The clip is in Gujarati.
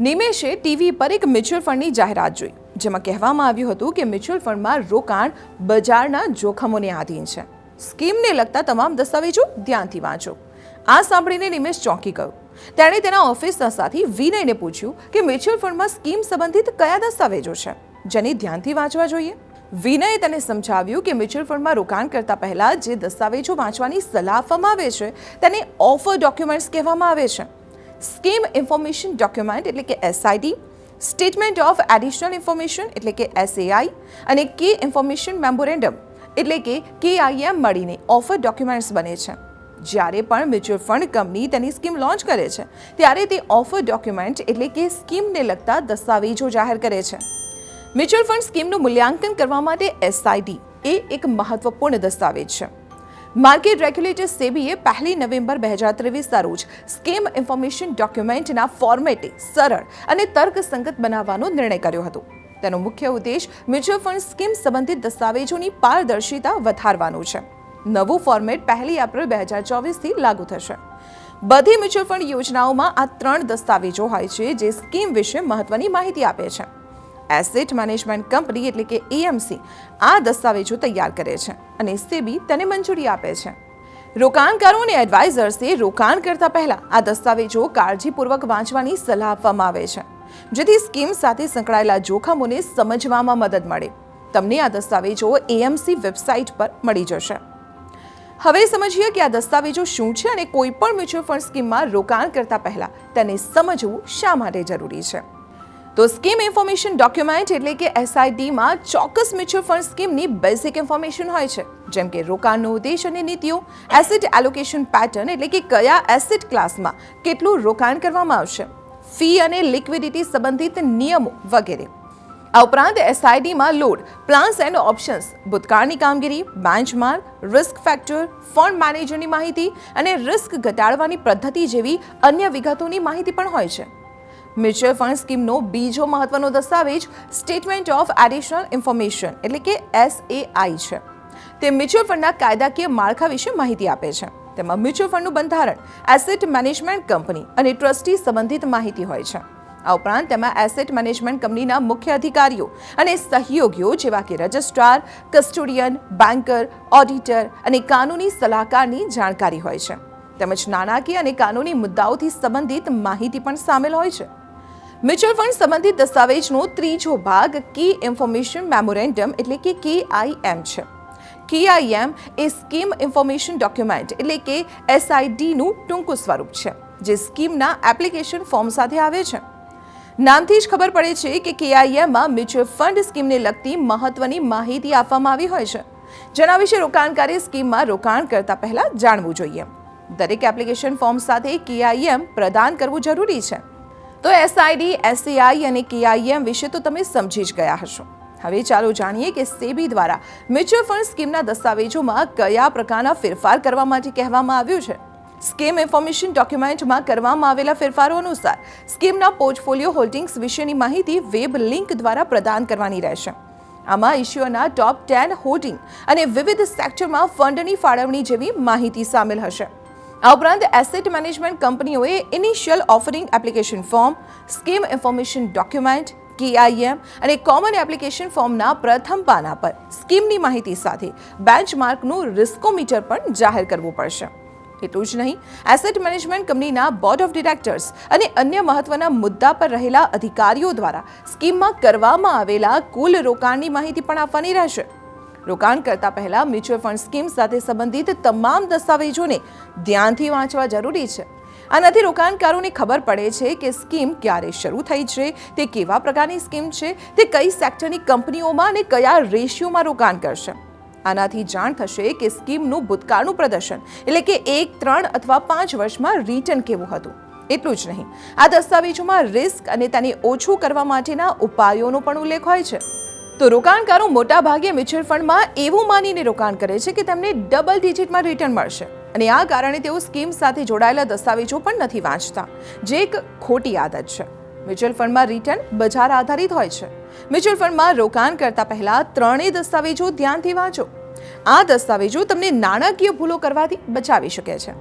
નિમેશે ટીવી પર એક મ્યુચ્યુઅલ ફંડની જાહેરાત જોઈ, જેમાં કહેવામાં આવ્યું હતું કે મ્યુચ્યુઅલ ફંડમાં રોકાણ બજારના જોખમોને આધીન છે. સ્કીમને લગતા તમામ દસ્તાવેજો ધ્યાનથી વાંચો. આ સાંભળીને નિમેશ ચોંકી ગયો. તેણે તેના ઓફિસના સાથી વિનયને પૂછ્યું કે મ્યુચ્યુઅલ ફંડમાં સ્કીમ સંબંધિત કયા દસ્તાવેજો છે, જેને ધ્યાનથી વાંચવા જોઈએ? વિનયે તેને સમજાવ્યું કે મ્યુચ્યુઅલ ફંડમાં રોકાણ કરતા પહેલા જે દસ્તાવેજો વાંચવાની સલાહ આવે છે, તેને ઓફર ડોક્યુમેન્ટ્સ કહેવામાં આવે છે. સ્કીમ ઇન્ફોર્મેશન ડોક્યુમેન્ટ એટલે કે SID statement of additional information એટલે કે એસએઆઈ અને કી ઇન્ફોર્મેશન મેમોરેન્ડમ એટલે કે કેઆઈએમ મળીને ઓફર ડોક્યુમેન્ટ્સ બને છે. જ્યારે પણ મ્યુચ્યુઅલ ફંડ કંપની તેની સ્કીમ લોન્ચ કરે છે, ત્યારે તે ઓફર ડોક્યુમેન્ટ એટલે કે સ્કીમને લગતા દસ્તાવેજો જાહેર કરે છે. મ્યુચ્યુઅલ ફંડ સ્કીમનું મૂલ્યાંકન કરવા માટે એસઆઈડી એ એક મહત્વપૂર્ણ દસ્તાવેજ છે. માર્કેટ રેગ્યુલેટર સેબીએ પહેલી નવેમ્બર બે હજાર ત્રેવીસના રોજ સ્કીમ ઇન્ફોર્મેશન ડોક્યુમેન્ટના ફોર્મેટે સરળ અને તર્કસંગત બનાવવાનો નિર્ણય કર્યો હતો. તેનો મુખ્ય ઉદ્દેશ મ્યુચ્યુઅલ ફંડ સ્કીમ સંબંધિત દસ્તાવેજોની પારદર્શિતા વધારવાનું છે. નવું ફોર્મેટ પહેલી એપ્રિલ બે હજાર ચોવીસથી લાગુ થશે. બધી મ્યુચ્યુઅલ ફંડ યોજનાઓમાં આ ત્રણ દસ્તાવેજો હોય છે જે સ્કીમ વિશે મહત્વની માહિતી આપે છે. એસેટ મેનેજમેન્ટ કંપની એટલે કે એએમસી આ દસ્તાવેજો તૈયાર કરે છે અને સેબી તેને મંજૂરી આપે છે. રોકાણકારો અને એડવાઇઝર્સે રોકાણ કરતા પહેલા આ દસ્તાવેજો કાળજીપૂર્વક વાંચવાની સલાહ આપવામાં આવે છે, જેથી સ્કીમ સાથે સંકળાયેલા જોખમોને સમજવામાં મદદ મળે. તમને આ દસ્તાવેજો એએમસી વેબસાઇટ પર મળી જશે. હવે સમજીએ કે આ દસ્તાવેજો શું છે અને કોઈ પણ મ્યુચ્યુઅલ ફંડ સ્કીમમાં રોકાણ કરતા પહેલા તેને સમજવું શા માટે જરૂરી છે? તો સ્કીમ ઇન્ફોર્મેશન ડોક્યુમેન્ટ એટલે કે એસઆઈટીમાં ચોક્કસ મ્યુચ્યુઅલ ફંડ સ્કીમની બેઝિક ઇન્ફોર્મેશન હોય છે. જેમ કે રોકાણનો ઉદ્દેશ અને નીતિઓ એસેટ એલોકેશન પેટર્ન એટલે કે કયા એસેટ ક્લાસમાં કેટલું રોકાણ કરવામાં આવશે ફી અને લિક્વિડિટી સંબંધિત નિયમો વગેરે. આ ઉપરાંત એસઆઈડીમાં લોડ પ્લાન્સ એન્ડ ઓપ્શન્સ ભૂતકાળની કામગીરી બેન્ચમાર્ક રિસ્ક ફેક્ટર ફંડ મેનેજરની માહિતી અને રિસ્ક ઘટાડવાની પદ્ધતિ જેવી અન્ય વિગતોની માહિતી પણ હોય છે. મ્યુચ્યુઅલ ફંડ સ્કીમનો બીજો મહત્વનો દસ્તાવેજ સ્ટેટમેન્ટ ઓફ એડિશનલ ઇન્ફોર્મેશન એટલે કે એસએઆઈ છે. તે મ્યુચ્યુઅલ ફંડના કાયદાકીય માળખા વિશે માહિતી આપે છે. તેમાં મ્યુચ્યુઅલ ફંડનું બંધારણ એસેટ મેનેજમેન્ટ કંપની અને ટ્રસ્ટી સંબંધિત માહિતી હોય છે. આ ઉપરાંત તેમાં એસેટ મેનેજમેન્ટ કંપનીના મુખ્ય અધિકારીઓ અને સહયોગીઓ જેવા કે રજિસ્ટ્રાર કસ્ટોડિયન બેન્કર ઓડિટર અને કાનૂની સલાહકારની જાણકારી હોય છે. તેમજ નાણાકીય અને કાનૂની મુદ્દાઓથી સંબંધિત માહિતી પણ સામેલ હોય છે. મ્યુચ્યુઅલ ફંડ સંબંધિત દસ્તાવેજનો ત્રીજો ભાગ કી ઇન્ફોર્મેશન મેમોરેન્ડમ એટલે કે કેઆઈએમ છે. કેઆઈએમ એ સ્કીમ ઇન્ફોર્મેશન ડોક્યુમેન્ટ એટલે કે એસઆઈડીનું ટૂંકું સ્વરૂપ છે, જે સ્કીમના એપ્લિકેશન ફોર્મ સાથે આવે છે. નામથી જ ખબર પડે છે કે કેઆઈએમમાં મ્યુચ્યુઅલ ફંડ સ્કીમને લગતી મહત્વની માહિતી આપવામાં આવી હોય છે. જેના વિશે રોકાણકારી સ્કીમમાં રોકાણ કરતા પહેલા જાણવું જોઈએ. દરેક એપ્લિકેશન ફોર્મ સાથે કેઆઈએમ પ્રદાન કરવું જરૂરી છે. તો એસઆઈડી એસસીઆઈ અને કેઆઈએમ વિશે તો તમે સમજી જ ગયા હશો. હવે ચાલો જાણીએ કે સેબી દ્વારા મ્યુચ્યુઅલ ફંડ સ્કીમના દસ્તાવેજોમાં કયા પ્રકારના ફેરફાર કરવા માટે કહેવામાં આવ્યું છે? સ્કીમ ઇન્ફોર્મેશન ડોક્યુમેન્ટમાં કરવામાં આવેલા ફેરફારો અનુસાર સ્કીમના પોર્ટફોલિયો હોલ્ડિંગ્સ વિશેની માહિતી વેબ લિંક દ્વારા પ્રદાન કરવાની રહેશે. આમાં ઇશ્યુના ટોપ ટેન હોલ્ડિંગ અને વિવિધ સેક્ટરમાં ફંડની ફાળવણી જેવી માહિતી સામેલ હશે. આ ઉપરાંત એસેટ મેનેજમેન્ટ કંપનીઓએ initial offering application form, scheme information document, KIM અને કોમન એપ્લિકેશન ફોર્મના પ્રથમ પાના પર સ્કીમની માહિતી સાથે બેન્ચમાર્કનું રિસ્કોમીટર પણ જાહેર કરવું પડશે. એટલું જ નહીં, એસેટ મેનેજમેન્ટ કંપનીના બોર્ડ ઓફ ડિરેક્ટર્સ અને અન્ય મહત્વના મુદ્દા પર રહેલા અધિકારીઓ દ્વારા સ્કીમમાં કરવામાં આવેલા કુલ રોકાણની માહિતી પણ આપવાની રહેશે. રોકાણ કરતા પહેલા મ્યુચ્યુઅલ ફંડ સ્કીમ સાથે સંબંધિત તમામ દસ્તાવેજોને ધ્યાનથી વાંચવા જરૂરી છે. આનાથી રોકાણકારોને ખબર પડે છે કે સ્કીમ ક્યારે શરૂ થઈ છે, તે કેવા પ્રકારની સ્કીમ છે, તે કઈ સેક્ટરની કંપનીઓમાં અને કયા રેશિયોમાં રોકાણ કરશે. આનાથી જાણ થશે કે સ્કીમનું ભૂતકાળનું પ્રદર્શન, એટલે કે એક, ત્રણ અથવા પાંચ વર્ષમાં રિટર્ન કેવું હતું. એટલું જ નહીં. આ દસ્તાવેજોમાં રિસ્ક અને તેને ઓછું કરવા માટેના ઉપાયોનો પણ ઉલ્લેખ હોય છે. તો રોકાણકારો મોટાભાગે મ્યુચ્યુઅલ ફંડમાં એવું માનીને રોકાણ કરે છે કે તેમને ડબલ ડિજિટમાં રિટર્ન મળશે. અને આ કારણે તેઓ સ્કીમ સાથે જોડાયેલા દસ્તાવેજો પણ નથી વાંચતા, જે એક ખોટી આદત છે. મ્યુચ્યુઅલ ફંડમાં રિટર્ન બજાર આધારિત હોય છે. મ્યુચ્યુઅલ ફંડમાં રોકાણ કરતા પહેલા ત્રણેય દસ્તાવેજો ધ્યાનથી વાંચો. આ દસ્તાવેજો તમને નાણાકીય ભૂલો કરવાથી બચાવી શકે છે.